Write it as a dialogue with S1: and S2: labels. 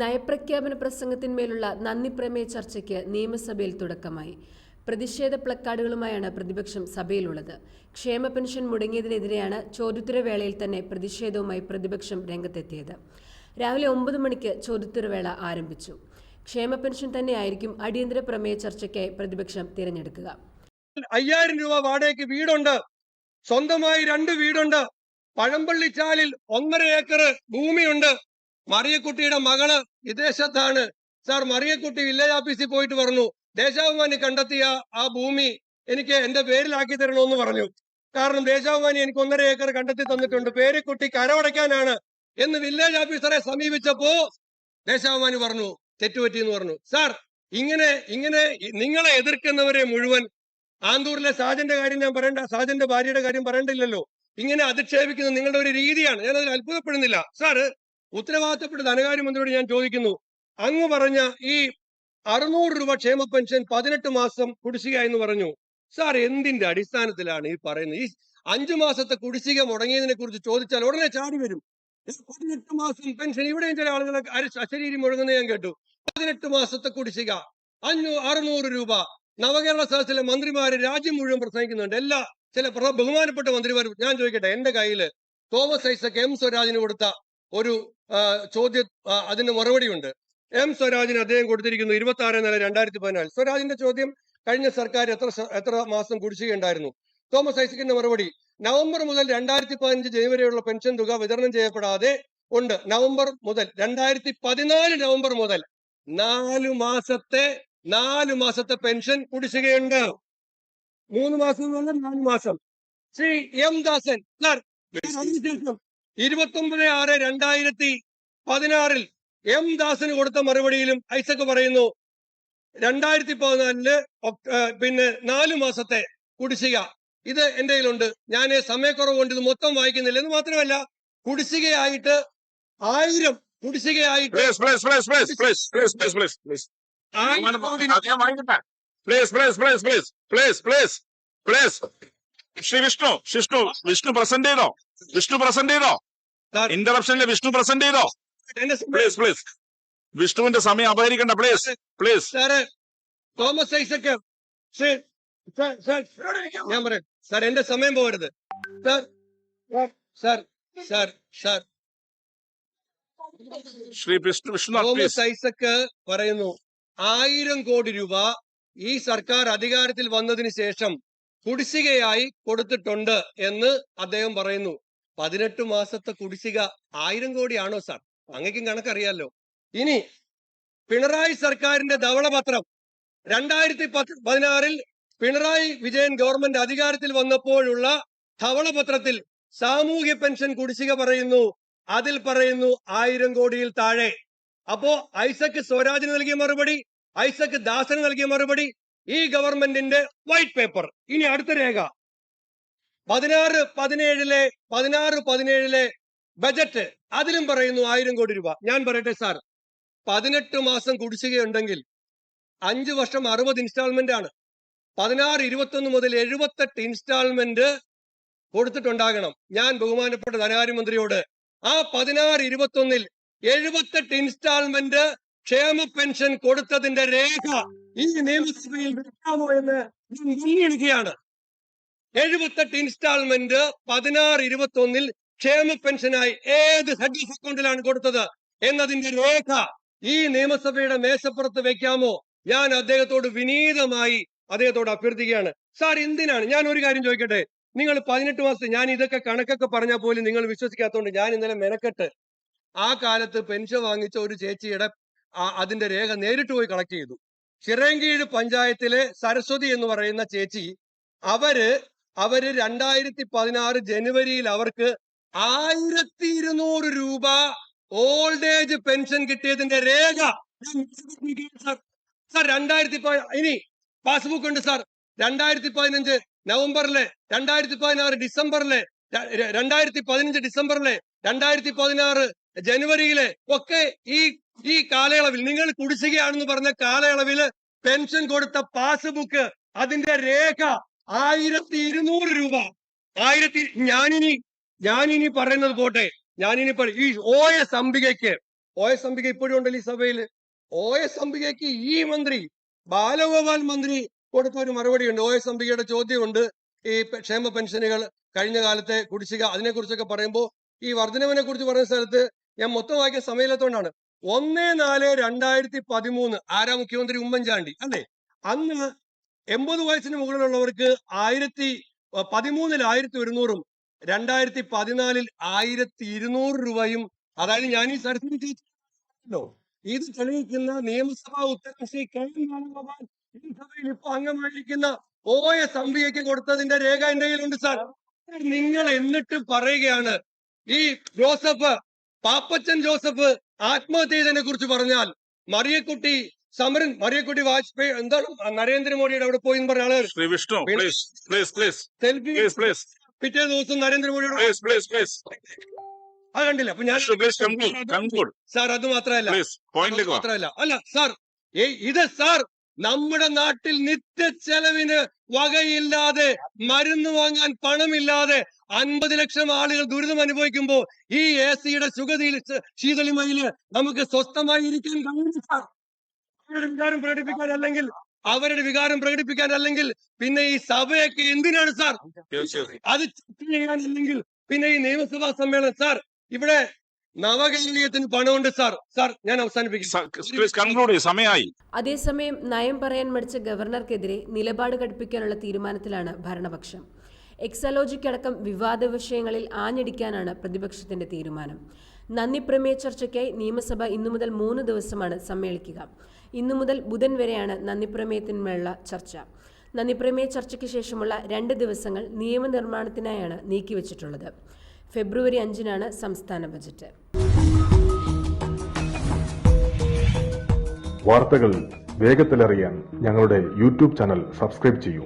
S1: നയപ്രഖ്യാപന പ്രസംഗത്തിന്മേലുള്ള നന്ദി പ്രമേയ ചർച്ചയ്ക്ക് നിയമസഭയിൽ തുടക്കമായി. പ്രതിഷേധ പ്ലക്കാർഡുകളുമായാണ് പ്രതിപക്ഷം സഭയിലുള്ളത്. ക്ഷേമ പെൻഷൻ മുടങ്ങിയതിനെതിരെയാണ് ചോദ്യോത്തരവേളയിൽ തന്നെ പ്രതിഷേധവുമായി പ്രതിപക്ഷം രംഗത്തെത്തിയത്. രാവിലെ ഒമ്പത് മണിക്ക് ചോദ്യോത്തരവേള ആരംഭിച്ചു. ക്ഷേമ പെൻഷൻ തന്നെയായിരിക്കും അടിയന്തര പ്രമേയ ചർച്ചയ്ക്കായി പ്രതിപക്ഷം തിരഞ്ഞെടുക്കുക.
S2: അയ്യായിരം രൂപ വാടകയ്ക്ക് വീടുണ്ട്. സ്വന്തമായി രണ്ട് വീടുണ്ട്. പഴമ്പള്ളിച്ചാലിൽ ഒന്നര ഏക്കർ ഭൂമിയുണ്ട്. മറിയക്കുട്ടിയുടെ മകൾ വിദേശത്താണ്. സാർ മറിയക്കുട്ടി വില്ലേജ് ഓഫീസിൽ പോയിട്ട് പറഞ്ഞു ദേശാഭിമാനി കണ്ടെത്തിയ ആ ഭൂമി എനിക്ക് എന്റെ പേരിലാക്കി തരണമെന്ന് പറഞ്ഞു. കാരണം ദേശാഭിമാനി എനിക്ക് ഒന്നര ഏക്കർ കണ്ടെത്തി തന്നിട്ടുണ്ട്. പേരിക്കുട്ടി കരമടയ്ക്കാനാണ്. എന്ന് വില്ലേജ് ഓഫീസറെ സമീപിച്ചപ്പോ ദേശാഭിമാനി പറഞ്ഞു തെറ്റുപറ്റി എന്ന് പറഞ്ഞു. സാർ ഇങ്ങനെ ഇങ്ങനെ നിങ്ങളെ എതിർക്കുന്നവരെ മുഴുവൻ ആന്തൂരിലെ സാജന്റെ കാര്യം ഞാൻ പറയണ്ട സാജന്റെ ഭാര്യയുടെ കാര്യം പറയണ്ടില്ലല്ലോ ഇങ്ങനെ അധിക്ഷേപിക്കുന്ന നിങ്ങളുടെ ഒരു രീതിയാണ്. ഞാൻ അതിൽ അത്ഭുതപ്പെടുന്നില്ല. സാറ് ഉത്തരവാദിത്തപ്പെട്ട ധനകാര്യമന്ത്രിയോട് ഞാൻ ചോദിക്കുന്നു. അങ്ങ് പറഞ്ഞ ഈ അറുന്നൂറ് രൂപ ക്ഷേമ പെൻഷൻ പതിനെട്ട് മാസം കുടിശ്ശിക എന്ന് പറഞ്ഞു. സാർ എന്തിന്റെ അടിസ്ഥാനത്തിലാണ് ഈ പറയുന്നത്? ഈ അഞ്ചു മാസത്തെ കുടിശ്ശിക മുടങ്ങിയതിനെ കുറിച്ച് ചോദിച്ചാൽ ഉടനെ ചാടി വരും. പതിനെട്ട് മാസം പെൻഷൻ. ഇവിടെയും ചില ആളുകൾ അശരീരി മുഴങ്ങുന്ന ഞാൻ കേട്ടു. പതിനെട്ട് മാസത്തെ കുടിശ്ശിക അഞ്ഞൂ അറുന്നൂറ് രൂപ. നവകേരള സദസ്സിലെ മന്ത്രിമാര് രാജ്യം മുഴുവൻ പ്രസംഗിക്കുന്നുണ്ട്. എല്ലാ ചില ബഹുമാനപ്പെട്ട മന്ത്രിമാർ ഞാൻ ചോദിക്കട്ടെ എന്റെ കയ്യിൽ തോമസ് ഐസക് എം. സ്വരാജിന് കൊടുത്ത ഒരു ചോദ്യ അതിന് മറുപടിയുണ്ട്. എം. സ്വരാജിന് അദ്ദേഹം കൊടുത്തിരിക്കുന്നു ഇരുപത്തി ആറ് നില രണ്ടായിരത്തി പതിനാല് സ്വരാജിന്റെ ചോദ്യം കഴിഞ്ഞ സർക്കാർ എത്ര എത്ര മാസം കുടിശ്ശികയുണ്ടായിരുന്നു? തോമസ് ഐസക്കിന്റെ മറുപടി നവംബർ മുതൽ രണ്ടായിരത്തി പതിനഞ്ച് ജനുവരിയുള്ള പെൻഷൻ തുക വിതരണം ചെയ്യപ്പെടാതെ ഉണ്ട്. നവംബർ മുതൽ രണ്ടായിരത്തി പതിനാല് നവംബർ മുതൽ നാലു മാസത്തെ നാലു മാസത്തെ പെൻഷൻ കുടിശ്ശികയുണ്ട്. മൂന്ന് മാസം എന്ന് പറഞ്ഞാൽ നാല് മാസം. ശ്രീ എം ദാസൻ സാർ അതിനുശേഷം ഇരുപത്തൊമ്പത് ആറ് രണ്ടായിരത്തി പതിനാറിൽ എം ദാസിന് കൊടുത്ത മറുപടിയിലും ഐസക് പറയുന്നു രണ്ടായിരത്തി പതിനാലിൽ പിന്നെ നാല് മാസത്തെ കുടിശ്ശിക. ഇത് എന്റെ കയ്യിലുണ്ട്. ഞാൻ സമയക്കുറവ് കൊണ്ട് ഇത് മൊത്തം വായിക്കുന്നില്ല. എന്ന് മാത്രമല്ല കുടിശ്ശികയായിട്ട് ആയിരം കുടിശ്ശികയായിട്ട്
S3: ശ്രീ വിഷ്ണു വിഷ്ണു വിഷ്ണു പ്രസന്റ് ചെയ്തോ? വിഷ്ണു പ്രസന്റ് ചെയ്തോ? ഇന്ററപ്ഷനിൽ വിഷ്ണു പ്രസന്റ് ചെയ്തോ? പ്ലീസ് പ്ലീസ് വിഷ്ണുവിന്റെ സമയം അപഹരിക്കണ്ട പ്ലീസ് പ്ലീസ്
S2: തോമസ് ഐസക് ഞാൻ പറയാം. സാർ എന്റെ സമയം പോകരുത്. Sir sir sir sir
S3: Shri Vishnu Vishnu
S2: Thomas Isaac പറയുന്നു ആയിരം കോടി രൂപ ഈ സർക്കാർ അധികാരത്തിൽ വന്നതിന് ശേഷം കുടിശ്ശികയായി കൊടുത്തിട്ടുണ്ട് എന്ന് അദ്ദേഹം പറയുന്നു. പതിനെട്ട് മാസത്തെ കുടിശ്ശിക ആയിരം കോടിയാണോ സാർ? അങ്ങേക്കും കണക്കറിയാലോ. ഇനി പിണറായി സർക്കാരിന്റെ ധവളപത്രം. രണ്ടായിരത്തി പത്ത് പതിനാറിൽ പിണറായി വിജയൻ ഗവൺമെന്റ് അധികാരത്തിൽ വന്നപ്പോഴുള്ള ധവളപത്രത്തിൽ സാമൂഹ്യ പെൻഷൻ കുടിശ്ശിക പറയുന്നു. അതിൽ പറയുന്നു ആയിരം കോടിയിൽ താഴെ. അപ്പോ ഐസക് സ്വരാജിന് നൽകിയ മറുപടി ഐസക് ദാസന് നൽകിയ മറുപടി ഈ ഗവൺമെന്റിന്റെ വൈറ്റ് പേപ്പർ. ഇനി അടുത്ത രേഖ. പതിനാറ് പതിനേഴിലെ പതിനാറ് പതിനേഴിലെ ബജറ്റ്. അതിലും പറയുന്നു ആയിരം കോടി രൂപ. ഞാൻ പറയട്ടെ സാർ. പതിനെട്ട് മാസം കുടിശ്ശികയുണ്ടെങ്കിൽ അഞ്ചു വർഷം അറുപത് ഇൻസ്റ്റാൾമെന്റ് ആണ്. പതിനാറ് ഇരുപത്തൊന്ന് മുതൽ എഴുപത്തെട്ട് ഇൻസ്റ്റാൾമെന്റ് കൊടുത്തിട്ടുണ്ടാകണം. ഞാൻ ബഹുമാനപ്പെട്ട ധനകാര്യമന്ത്രിയോട് ആ പതിനാറ് ഇരുപത്തൊന്നിൽ എഴുപത്തെട്ട് ഇൻസ്റ്റാൾമെന്റ് ക്ഷേമ പെൻഷൻ കൊടുത്തതിന്റെ രേഖ ഈ നിയമസഭയിൽ വെക്കാമോ എന്ന് ഞാൻ മുന്നിടുകയാണ് എഴുപത്തെട്ട് ഇൻസ്റ്റാൾമെന്റ് പതിനാറ് ഇരുപത്തി ഒന്നിൽ ക്ഷേമ പെൻഷനായി ഏത് ഹെഡ് അക്കൗണ്ടിലാണ് കൊടുത്തത് എന്നതിന്റെ രേഖ ഈ നിയമസഭയുടെ മേശപ്പുറത്ത് വെക്കാമോ? ഞാൻ അദ്ദേഹത്തോട് വിനീതമായി അദ്ദേഹത്തോട് അഭ്യർത്ഥിക്കുകയാണ്. സാർ എന്തിനാണ്? ഞാൻ ഒരു കാര്യം ചോദിക്കട്ടെ? നിങ്ങൾ പതിനെട്ട് മാസത്തെ ഞാൻ ഇതൊക്കെ കണക്കൊക്കെ പറഞ്ഞാൽ പോലും നിങ്ങൾ വിശ്വസിക്കാത്തതുകൊണ്ട് ഞാൻ ഇന്നലെ മെനക്കെട്ട് ആ കാലത്ത് പെൻഷൻ വാങ്ങിച്ച ഒരു ചേച്ചിയുടെ അതിന്റെ രേഖ നേരിട്ട് പോയി കളക്ട് ചെയ്തു. ചിറങ്കീഴ് പഞ്ചായത്തിലെ സരസ്വതി എന്ന് പറയുന്ന ചേച്ചി അവർ അവർ രണ്ടായിരത്തി പതിനാറ് ജനുവരിയിൽ അവർക്ക് ആയിരത്തി ഇരുന്നൂറ് രൂപ ഓൾഡ് ഏജ് പെൻഷൻ കിട്ടിയതിന്റെ രേഖ സാർ രണ്ടായിരത്തി ഇനി പാസ്ബുക്ക് ഉണ്ട് സാർ രണ്ടായിരത്തി പതിനഞ്ച് നവംബറിലെ രണ്ടായിരത്തി പതിനാറ് ഡിസംബറിലെ രണ്ടായിരത്തി പതിനഞ്ച് ഡിസംബറിലെ രണ്ടായിരത്തി പതിനാറ് ജനുവരിയിലെ ഒക്കെ ഈ ഈ കാലയളവിൽ നിങ്ങൾ കുടിശ്ശികയാണെന്ന് പറഞ്ഞ കാലയളവിൽ പെൻഷൻ കൊടുത്ത പാസ്ബുക്ക് അതിന്റെ രേഖ ആയിരത്തി ഇരുന്നൂറ് രൂപ. ആയിരത്തി ഞാനിനി ഞാനിനി പറയുന്നത് പോട്ടെ. ഞാനിനി ഈ ഓ എസ് അംബികയ്ക്ക് ഒ എസ് അംബിക ഇപ്പോഴും ഉണ്ടല്ലോ ഈ സഭയിൽ. ഒ എസ് അംബികയ്ക്ക് ഈ മന്ത്രി ബാലഗോപാൽ മന്ത്രി കൊടുത്ത ഒരു മറുപടി ഉണ്ട് ഒ എസ് അംബികയുടെ ചോദ്യമുണ്ട്. ഈ ക്ഷേമ പെൻഷനുകൾ കഴിഞ്ഞ കാലത്തെ കുടിശ്ശിക അതിനെക്കുറിച്ചൊക്കെ പറയുമ്പോൾ ഈ വർധനവിനെ കുറിച്ച് പറയുന്ന സ്ഥലത്ത് ഞാൻ മൊത്തം വായിക്കാൻ സമയമില്ലാത്തതുകൊണ്ടാണ് ഒന്ന് നാല് രണ്ടായിരത്തി പതിമൂന്ന് ആരാ മുഖ്യമന്ത്രി ഉമ്മൻചാണ്ടി അല്ലേ? അന്ന് എൺപത് വയസ്സിന് മുകളിലുള്ളവർക്ക് ആയിരത്തി പതിമൂന്നിൽ ആയിരത്തി ഒരുന്നൂറും രണ്ടായിരത്തി പതിനാലിൽ ആയിരത്തി ഇരുന്നൂറ് രൂപയും അതായത് ഞാൻ ഈ സർട്ടിഫിക്കറ്റ് ഇത് തെളിയിക്കുന്ന നിയമസഭാ ഉത്തരം ശ്രീ കെ എം ബാലഗോപാൽ ഈ സഭയിൽ ഇപ്പൊ അംഗമായിരിക്കുന്ന ഒ എസ് അംബികയ്ക്ക് കൊടുത്തതിന്റെ രേഖ എന്റെ കയ്യിലുണ്ട് സാർ. നിങ്ങൾ എന്നിട്ട് പറയുകയാണ്. ഈ ജോസഫ് പാപ്പച്ചൻ ജോസഫ് ആത്മഹത്യ ചെയ്തതിനെ കുറിച്ച് പറഞ്ഞാൽ മറിയക്കുട്ടി സമരൻ മറിയക്കുട്ടി വാജ്പേയി എന്താണ്? നരേന്ദ്രമോദിയുടെ അവിടെ പോയി പറഞ്ഞ ആളുകൾ
S3: Shri Vishnu please please please
S2: selfie
S3: please please
S2: പിറ്റേ ദിവസം നരേന്ദ്രമോദിയുടെ
S3: പ്ലീസ് പ്ലീസ് പ്ലീസ്
S2: അത് കണ്ടില്ല. അപ്പൊ ഞാൻ സാർ അത് മാത്രമല്ല. മാത്രമല്ല. അല്ല സാർ ഇത് സാർ നമ്മുടെ നാട്ടിൽ നിത്യ ചെലവിന് വകയില്ലാതെ മരുന്ന് വാങ്ങാൻ പണമില്ലാതെ അൻപത് ലക്ഷം ആളുകൾ ദുരിതം അനുഭവിക്കുമ്പോ ഈ എ സിയുടെ സുഗതിയിൽ ശീതളിമയിൽ നമുക്ക് സ്വസ്ഥമായി ഇരിക്കാൻ കഴിയും സാർ. അവരുടെ വികാരം പ്രകടിപ്പിക്കാൻ അല്ലെങ്കിൽ അവരുടെ വികാരം പ്രകടിപ്പിക്കാൻ അല്ലെങ്കിൽ പിന്നെ ഈ സഭയൊക്കെ എന്തിനാണ് സാർ? അത് ചർച്ച ചെയ്യാനല്ലെങ്കിൽ പിന്നെ ഈ നിയമസഭാ സമ്മേളനം സാർ ഇവിടെ നവകേന്ദ്രീയത്തിന് പണമുണ്ട് സാർ. സാർ ഞാൻ അവസാനിപ്പിക്കും.
S3: സമയമായി.
S1: അതേസമയം നയം പറയാൻ മടിച്ച ഗവർണർക്കെതിരെ നിലപാട് ഘടിപ്പിക്കാനുള്ള തീരുമാനത്തിലാണ് ഭരണപക്ഷം. എക്സലോജിക്കടക്കം വിവാദ വിഷയങ്ങളിൽ ആഞ്ഞടിക്കാനാണ് പ്രതിപക്ഷത്തിന്റെ തീരുമാനം. നന്ദി പ്രമേയ ചർച്ചയ്ക്കായി നിയമസഭ ഇന്നു മുതൽ മൂന്ന് ദിവസമാണ് സമ്മേളിക്കുക. ഇന്നു മുതൽ ബുധൻ വരെയാണ് നന്ദി പ്രമേയത്തിന്മേലുള്ള ചർച്ച. നന്ദി പ്രമേയ ചർച്ചയ്ക്ക് ശേഷമുള്ള രണ്ട് ദിവസങ്ങൾ നിയമനിർമ്മാണത്തിനായാണ് നീക്കിവച്ചിട്ടുള്ളത്. ഫെബ്രുവരി അഞ്ചിനാണ് സംസ്ഥാന ബജറ്റ്.
S4: വാർത്തകൾ വേഗത്തിലറിയാൻ ഞങ്ങളുടെ യൂട്യൂബ് ചാനൽ സബ്സ്ക്രൈബ് ചെയ്യൂ.